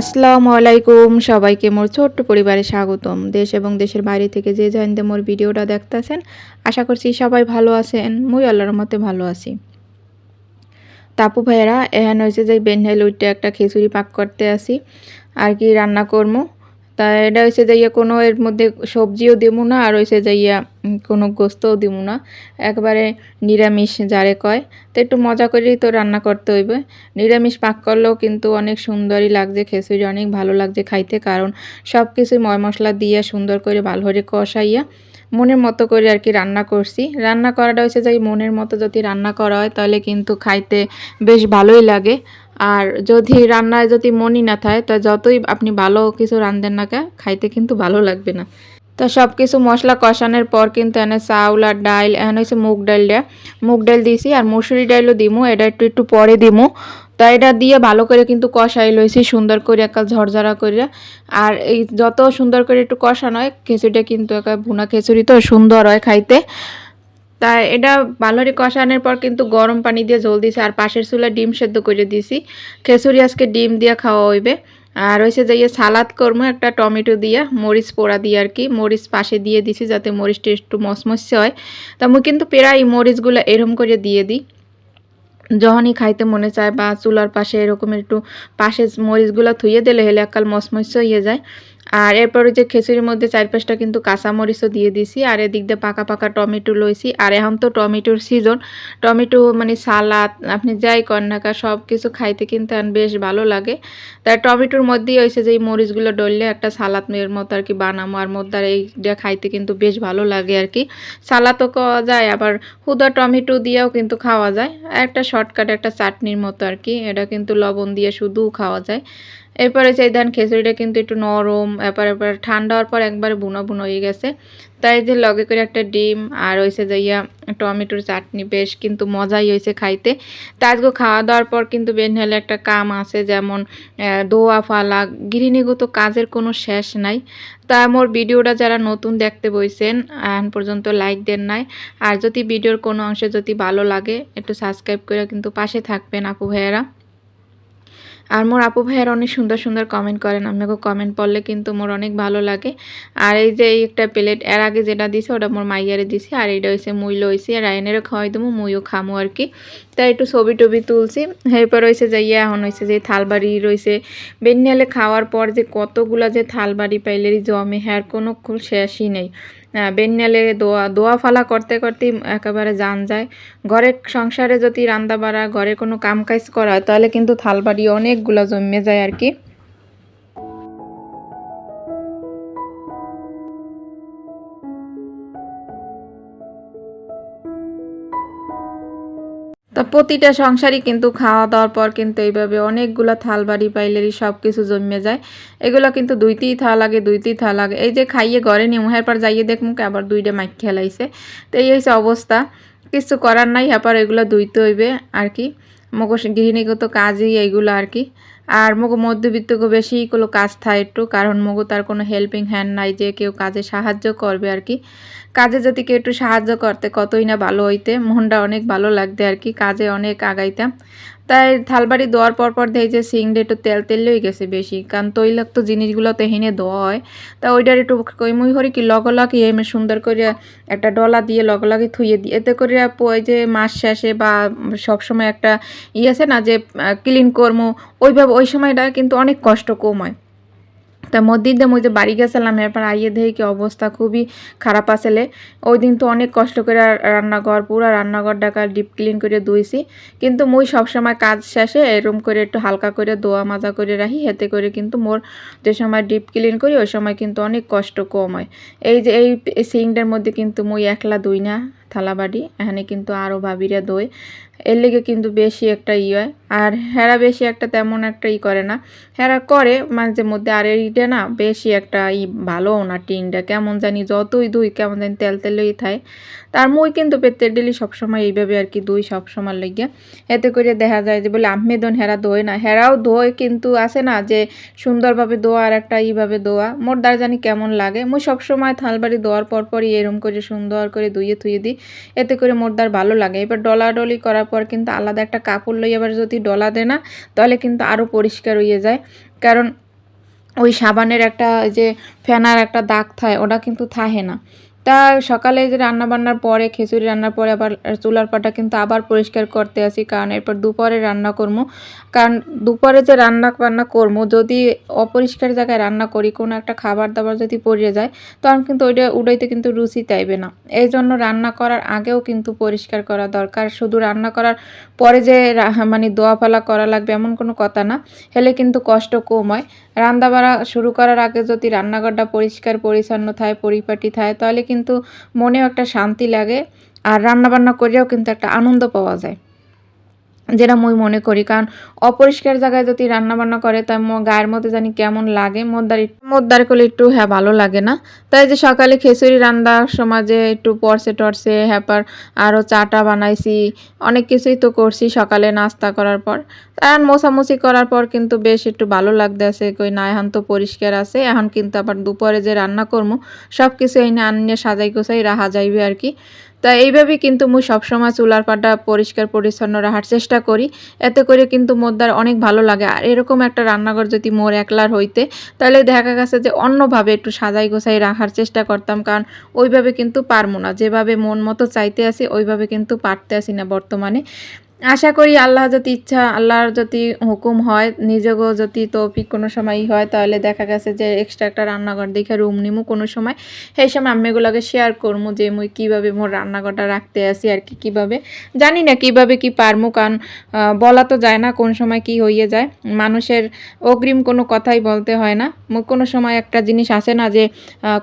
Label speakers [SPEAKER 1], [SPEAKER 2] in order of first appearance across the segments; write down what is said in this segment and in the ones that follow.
[SPEAKER 1] আসসালামু আলাইকুম, সবাইকে মোর ছোট্ট পরিবারে স্বাগতম। দেশ এবং দেশের বাইরে থেকে যে জানতে মোর ভিডিওটা দেখতেছেন, আশা করছি সবাই ভালো আছেন, মুই আল্লাহর মতে ভালো আছি। তাপু ভাইয়েরা এখানে হয়েছে যে বেনহেল উইটে একটা খিচুড়ি পাক করতে আসি, আর কি রান্না করব তা এটা হয়েছে যাইয়া কোনো এর মধ্যে সবজিও দিব না, আর হয়েছে যাইয়া কোনো গোস্তও দিব না। একবারে নিরামিষ যারে কয়, তো একটু মজা করেই তো রান্না করতে হইবে। নিরামিষ পাক করলেও কিন্তু অনেক সুন্দরই লাগছে খিচুড়ি অনেক ভালো লাগছে খাইতে, কারণ সব কিছুই ময় মশলা দিয়ে সুন্দর করে ভালো করে কষাইয়া মনের মতো করে আর কি রান্না করছি। রান্না করাটা হয়েছে যে মনের মতো যদি রান্না করা হয়, তাহলে কিন্তু খাইতে বেশ ভালোই লাগে। আর যদি রান্নায় যদি মনই না থাকে, তা যতই আপনি ভালো কিছু রান্ধেন না কে খাইতে কিন্তু ভালো লাগবে না। তো সব কিছু মশলা কষানোর পর কিন্তু এনে চাউল আর ডাইল এনে হচ্ছে মুগ ডাইলটা মুগ ডাইল দিয়েছি আর মুসুরি ডাইলও দিমু, এটা একটু একটু পরে দিমু। তা এটা দিয়ে ভালো করে কিন্তু কষাই লইছি, সুন্দর করে একটা ঝরঝরা করে। আর এই যত সুন্দর করে একটু কষানো হয়, খিচুড়িটা কিন্তু একটা ভুনা খিচুড়ি তো সুন্দর হয় খাইতে। তা এটা ভালোরে কষানোর পর কিন্তু গরম পানি দিয়ে জল দিছি, আর পাশের চুলা ডিম সেদ্ধ করে দিছি। খেসুরি আজকে ডিম দিয়ে খাওয়া হইবে। আর হয়েছে যে ইয়ে সালাদ করব একটা টমেটো দিয়া, মরিচ পোড়া দিয়ে আর কি। মরিচ পাশে দিয়ে দিছি যাতে মরিচটা একটু মসমসে হয়। তা আমি কিন্তু প্রায় মরিচগুলো এরম করে দিয়ে দিই। যখনই খাইতে মনে চায় বা চুলার পাশে এরকম একটু পাশে মরিচগুলো থুয়ে দিলে হেলে এককাল মসমস হয়ে যায়। আর এরপরে যে খিচুড়ির মধ্যে চার পাঁচটা কিন্তু কাঁচা মরিচও দিয়ে দিছি, আর এদিক দিয়ে পাকা পাকা টমেটো লইছি। আর এখন তো টমেটোর সিজন টমেটো মানে সালাদ, আপনি যাই না সব কিছু খাইতে কিন্তু বেশ ভালো লাগে। তাই টমেটোর মধ্যেই হয়েছে যে এই মরিচগুলো ডললে একটা সালাদ এর মতো আর কি বানামো, আর মধ্যে আর এইটা খাইতে কিন্তু বেশ ভালো লাগে আর কি। সালাদও খাওয়া যায়, আবার হুদা টমেটো দিয়েও কিন্তু খাওয়া যায়। একটা শর্টকাট একটা চাটনির মতো আর কি, এটা কিন্তু লবণ দিয়ে শুধুও খাওয়া যায়। এরপরে সেই ধান খিচুড়িটা কিন্তু একটু নরম এরপর এরপর ঠান্ডা হওয়ার পর একবারে বুনো বুনো হয়ে গেছে। তাই যে লগে করে একটা ডিম আর হয়েছে যাইয়া টমেটোর চাটনি, বেশ কিন্তু মজাই হয়েছে খাইতে। তা আজকে খাওয়া দাওয়ার পর কিন্তু বেনহেলে একটা কাম আছে যেমন দোয়া, ফালা গৃহিণীগত কাজের কোনো শেষ নাই। তা মোর ভিডিওটা যারা নতুন দেখতে বইছেন, এখন পর্যন্ত লাইক দেন নাই। আর যদি ভিডিওর কোনো অংশে যদি ভালো লাগে, একটু সাবস্ক্রাইব করে কিন্তু পাশে থাকবেন আপু ভাইয়েরা। আর মোর আপু ভাইয়ের অনেক সুন্দর সুন্দর কমেন্ট করেন। আপনাকে কমেন্ট পড়লে কিন্তু মোর অনেক ভালো লাগে। আর এই যে এই একটা প্লেট এর আগে যেটা দিছে ওটা মোর মাইয়ারে দিছি। আর এইটা হয়েছে মুই লইছি। আর আইনেরও খাওয়াই দেবো, মুইও খামো আর কি। তাই একটু ছবি টবি তুলছি। এরপর হয়েছে যে ইয়া, এখন হয়েছে যে থালবাড়ি রয়েছে বেনিয়ালে খাওয়ার পর যে কতগুলা যে থালবাড়ি পাইলেরই জমে হ্যার কোনো শেষই নেই। বেনিয়ালে দোয়া দোয়া ফালা করতে করতেই একেবারে যান যায়। ঘরের সংসারে যদি রান্না বাড়া ঘরে কোনো কাম কাজ করা হয়, তাহলে কিন্তু থালবাড়ি অনেকগুলো জমে যায় আর কি। তা প্রতিটা সংসারই কিন্তু খাওয়া দাওয়ার পর কিন্তু এইভাবে অনেকগুলো থাল বাড়ি পাইলেরই সব কিছু জমে যায়। এগুলো কিন্তু দুইতেই থা লাগে, দুইতেই থা লাগে। এই যে খাইয়ে ঘরে নিয়ে মুহের পর যাইয়ে দেখমু কি আবার দুইটা মাইক খেলাইছে। তো এই হয়েছে অবস্থা। কিছু করার নাই হ্যাপার এগুলো দুইতে হইবে আর কি। মগ গৃহিণীগত কাজই এইগুলো আর কি। আর মগ মধ্যবিত্তকে বেশি কোনো কাজ থাকে একটু, কারণ মগো তার কোনো হেল্পিং হ্যান্ড নাই যে কেউ কাজে সাহায্য করবে আর কি। কাজে যদি কেউ একটু সাহায্য করতে, কতই না ভালো হইতে, মনটা অনেক ভালো লাগতে আর কি, কাজে অনেক আগাইতাম। তাই থালবাড়ি দেওয়ার পর পর দেখি যে সিংটা একটু তেল তেল লই গেছে বেশি। কারণ তৈলাক্ত জিনিসগুলো তো হেনে দেওয়া হয়। তা ওইটার একটু কইমুই হরি কি লগলাকি এমনি সুন্দর করে একটা ডলা দিয়ে লগলাকি থুয়ে দিই। এতে করে ওই যে মাস শেষে বা সবসময় একটা ইয়ে আছে না যে ক্লিন কর্ম, ওইভাবে ওই সময়টা কিন্তু অনেক কষ্ট কম হয়। তা মধ্যদিন মুই যে বাড়ি গেছিলাম, এরপর আইয়ে দেখি কি অবস্থা খুবই খারাপ আসলে। ওই দিন তো অনেক কষ্ট করে রান্নাঘর, পুরো রান্নাঘর ডাকা ডিপ ক্লিন করে ধুইছি। কিন্তু মুই সবসময় কাজ শেষে এরম করে একটু হালকা করে দোয়া মাজা করে রাখি, হেতে করে কিন্তু মোর যে সময় ডিপ ক্লিন করি, ওই সময় কিন্তু অনেক কষ্ট কম হয়। এই যে এই সিংটার মধ্যে কিন্তু মুই একলা দুই না। থালাবাড়ি এখানে কিন্তু আরও ভাবিরা দই। এর লেগে কিন্তু বেশি একটা ই হয়। আর হেরা বেশি একটা তেমন একটা ই করে না। হেরা করে মাঝে মধ্যে, আর এইটা না বেশি একটা ই ভালোও না টিনটা। কেমন জানি যতই দুই, কেমন জানি তেল তেলই থাকে তার মই কিন্তু পেটের ডেলি সবসময় এইভাবে আর কি দুই সবসময় লেগে। এতে করে দেখা যায় যে বলে আহমেদন হেরা দোয় না। হেরাও দোয় কিন্তু আছে না যে সুন্দরভাবে দোয়া আর একটা ইভাবে দোয়া। মোর দ্বার জানি কেমন লাগে। মুই সবসময় থালবাড়ি দোয়ার পর পরই এরম করে সুন্দর করে ধুয়ে থুয়ে দিই। এতে করে মোরদার ভালো লাগে। এবার ডলাডলি করার পর কিন্তু আলাদা একটা কাপড় লই এবার যদি ডলা দেয় না, তাহলে কিন্তু আরও পরিষ্কার হয়ে যায়। কারণ ওই সাবানের একটা যে ফেনার একটা দাগ থাকে ওটা কিন্তু থাকে না। তা সকালে যে রান্না বান্নার পরে, খিচুড়ি রান্নার পরে আবার চুলার পাটা কিন্তু আবার পরিষ্কার করতে আসি, কারণ এরপর দুপুরে রান্না করব কারণ দুপুরে যে রান্না বান্না করব যদি অপরিষ্কার জায়গায় রান্না করি, কোনো একটা খাবার দাবার যদি পড়ে যায়, তখন কিন্তু ওইটা উড়াইতে কিন্তু রুচি চাইবে না। এই জন্য রান্না করার আগেও কিন্তু পরিষ্কার করা দরকার। শুধু রান্না করার পরে যে মানে দোয়া ফালা করা লাগবে এমন কোনো কথা না। হেলে কিন্তু কষ্ট কম হয়। রান্না বাড়া শুরু করার আগে যদি রান্নাঘরটা পরিষ্কার, পরিচ্ছন্ন থায়, পরিপাটি থায়, তাহলে কিন্তু মনেও একটা শান্তি লাগে। আর রান্নাবান্না করেও কিন্তু একটা আনন্দ পাওয়া যায়। যেটা মুই মনে করি। কারণ অপরিষ্কার জায়গায় যদি রান্না বান্না করে, তাই গায়ের মধ্যে জানি কেমন লাগে। মোদ্দার মোদ্দার করলে একটু হ্যাঁ ভালো লাগে না। তাই যে সকালে খিচুড়ি রান্নার সময় যে একটু পরসে টরসে হ্যাপার আরও চাটা বানাইছি, অনেক কিছুই তো করছি সকালে নাস্তা করার পর। এখন মোছামুছি করার পর কিন্তু বেশ একটু ভালো লাগতেছে, কই না, এখন তো পরিষ্কার আছে। এখন কিন্তু আবার দুপুরে যে রান্না করব সব কিছু এনে আনিয়ে সাজাই গোছাই রাখা যাইবে আর কি। তা এইভাবে কিন্তু মুই সবসময় চুলার পাটা পরিষ্কার, পরিচ্ছন্ন রাখার চেষ্টা করি। এতে করে কিন্তু মোদ্দার অনেক ভালো লাগে। আর এরকম একটা রান্নাঘর যদি মোর একলার হইতে, তাহলে দেখা গেছে যে অন্যভাবে একটু সাজাই গোছাই রাখার চেষ্টা করতাম। কারণ ওইভাবে কিন্তু পারব না। যেভাবে মন মতো চাইতে আসি, ওইভাবে কিন্তু পারতে আসি না বর্তমানে। আশা করি আল্লাহ যদি ইচ্ছা, আল্লাহর যদি হুকুম হয় নিজেকেও যদি তৌফিক কোনো সময়ই হয়, তাহলে দেখা গেছে যে এক্সট্রা একটা রান্নাঘর দেখে রুম নিমু কোনো সময়। সেই সময় আমি এগুলোকে শেয়ার করব যে মুই কীভাবে মোর রান্নাঘরটা রাখতে আসি আর কি কীভাবে। জানি না কীভাবে কি পারমু, কারণ বলা তো যায় না কোন সময় কি হইয়ে যায়। মানুষের অগ্রিম কোনো কথাই বলতে হয় না। মুই কোনো সময় একটা জিনিস আসে না যে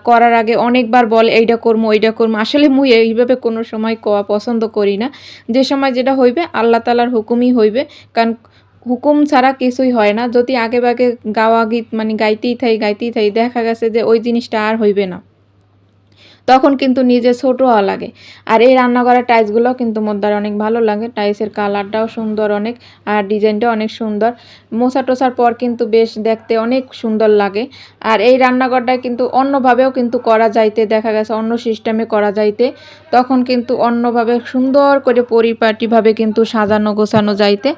[SPEAKER 1] করার আগে অনেকবার বল, এইটা করব এইটা করব আসলে মুই এইভাবে কোনো সময় কোয়া পছন্দ করি না। যে সময় যেটা হইবে আল্লাহ তালার হুকুমই হইবে। কারণ হুকুম ছাড়া কিছুই হয় না। যদি আগে বাগে গাওয়া গীত মানে গাইতেই থাই গাইতেই থাই, দেখা গেছে যে ওই জিনিসটা আর হইবে না। তখন কিন্তু নিজে ছোট হওয়া লাগে। আর এই রান্না করা টাইলসগুলো কিন্তু মোদ্দার অনেক ভালো লাগে। টাইলসের কালারটাও সুন্দর অনেক, আর ডিজাইনটাও অনেক সুন্দর। মোছা টোছার পর কিন্তু বেশ দেখতে অনেক সুন্দর লাগে। আর এই রান্নাঘরটা কিন্তু অন্যভাবেও কিন্তু করা যাইতে, দেখা গেছে অন্য সিস্টেমে করা যাইতে। তখন কিন্তু অন্যভাবে সুন্দর করে পরিপাটিভাবে কিন্তু সাজানো, গোছানো যাইতে।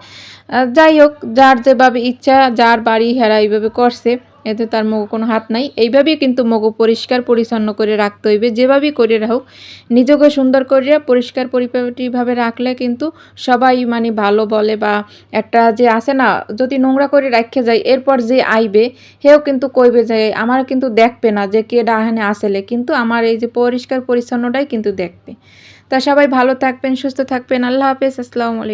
[SPEAKER 1] যাই হোক, যার যেভাবে ইচ্ছা, যার বাড়ি হেরা এইভাবে করছে। এতে তার মগো কোনো হাত নাই। এইভাবেই কিন্তু মগো পরিষ্কার পরিচ্ছন্ন করে রাখতে হইবে। যেভাবেই করে রাখুক, নিজেকে সুন্দর করিয়া পরিষ্কার পরিপাটিভাবে রাখলে কিন্তু সবাই মানে ভালো বলে বা একটা যে আছে না, যদি নোংরা করে রাখে যায়, এরপর যে আইবে হেও কিন্তু কইবে যে, আমার কিন্তু দেখবে না যে কে ডাহানে আসলে। কিন্তু আমার এই যে পরিষ্কার পরিচ্ছন্নটাই কিন্তু দেখবে। তা সবাই ভালো থাকবেন, সুস্থ থাকবেন। আল্লাহ হাফেজ। আসসালামু আলাইকুম।